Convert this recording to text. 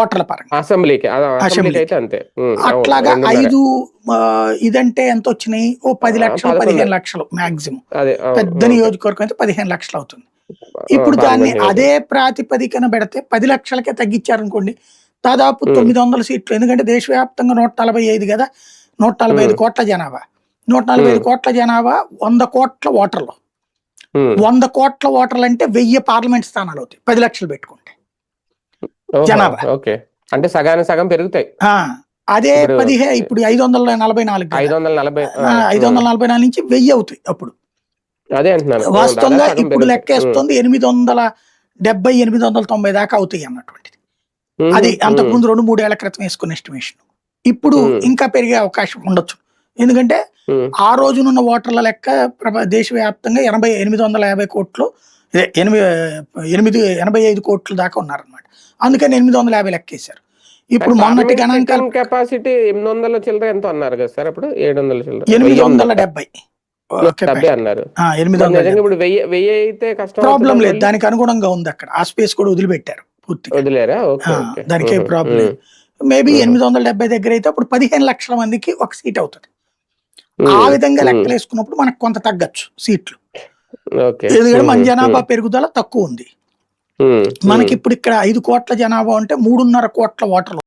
ఓటర్ల పరంగా అసెంబ్లీకి అసెంబ్లీకి అంతే అట్లాగా. ఐదు ఇదంటే ఎంత వచ్చినాయి ఓ పది లక్షలు. పదిహేను లక్షలు మాక్సిమం పెద్ద. నియోజకవర్గం అయితే పదిహేను లక్షలు అవుతుంది ఇప్పుడు దాన్ని అదే ప్రాతిపదికన పెడితే పది లక్షలకే తగ్గించారనుకోండి దాదాపు. తొమ్మిది వందల సీట్లు ఎందుకంటే దేశవ్యాప్తంగా నూట నలభై ఐదు కదా నూట నలభై ఐదు. కోట్ల జనాభా నూట నలభై ఐదు. కోట్ల జనాభా వంద కోట్ల ఓటర్లు వంద కోట్ల ఓటర్లు అంటే వెయ్యి పార్లమెంట్ స్థానాలు అవుతాయి పది లక్షలు పెట్టుకుంటే జనాభా. ఓకే. అంటే సగానికి సగం పెరుగుతాయి. అదే పదిహే ఇప్పుడు ఐదు వందల నలభై నాలుగు. ఐదు వందల నలభై ఐదు వందల నలభై నాలుగు నుంచి వెయ్యి అవుతాయి అప్పుడు. అదే వాస్తవంగా ఇప్పుడు. లెక్కేస్తుంది ఎనిమిది వందల డెబ్బై ఎనిమిది వందల తొంభై దాకా అవుతాయి అన్నటువంటిది. అది అంతకు ముందు రెండు మూడేళ్ళ క్రితం వేసుకున్న ఎస్టిమేషన్ ఇప్పుడు. ఇంకా పెరిగే అవకాశం ఉండొచ్చు. ఎందుకంటే ఆ రోజునున్న ఓటర్ల లెక్క దేశవ్యాప్తంగా ఎనభై ఎనిమిది వందల యాభై కోట్లు ఇదే ఎనిమిది ఎనిమిది ఎనభై ఐదు కోట్లు దాకా ఉన్నారనమాట అందుకని ఎనిమిది వందల యాభై లెక్కేశారు. ఇప్పుడు మొన్నటి గణాంకాలు కెపాసిటీ ఎనిమిది వందల చిల్లర ఎంతో అన్నారు కదా సార్ అప్పుడు? ఏడు వందల చిల్లర. ఎనిమిది వందల? డెబ్బై. డెబ్బై అన్నారు. ఎనిమిది వందల ఇప్పుడు వెయ్యి వెయ్యి అయితే కష్టం ప్రాబ్లం లేదు? దానికి అనుగుణంగా ఉంది అక్కడ. ఆ స్పేస్ కూడా వదిలిపెట్టారు పూర్తిగా. వదిలేరా? దానికి ఏం ప్రాబ్లం మేబీ. ఎనిమిది వందల డెబ్బై దగ్గర అయితే అప్పుడు పదిహేను లక్షల మందికి ఒక సీట్ అవుతుంది. ఆ విధంగా లెక్కలు వేసుకున్నప్పుడు మనకు కొంత తగ్గచ్చు సీట్లు. ఎందుకంటే మన జనాభా పెరుగుదల తక్కువ ఉంది. మనకి ఇప్పుడు ఇక్కడ ఐదు కోట్ల జనాభా ఉంటే మూడున్నర కోట్ల ఓటర్లు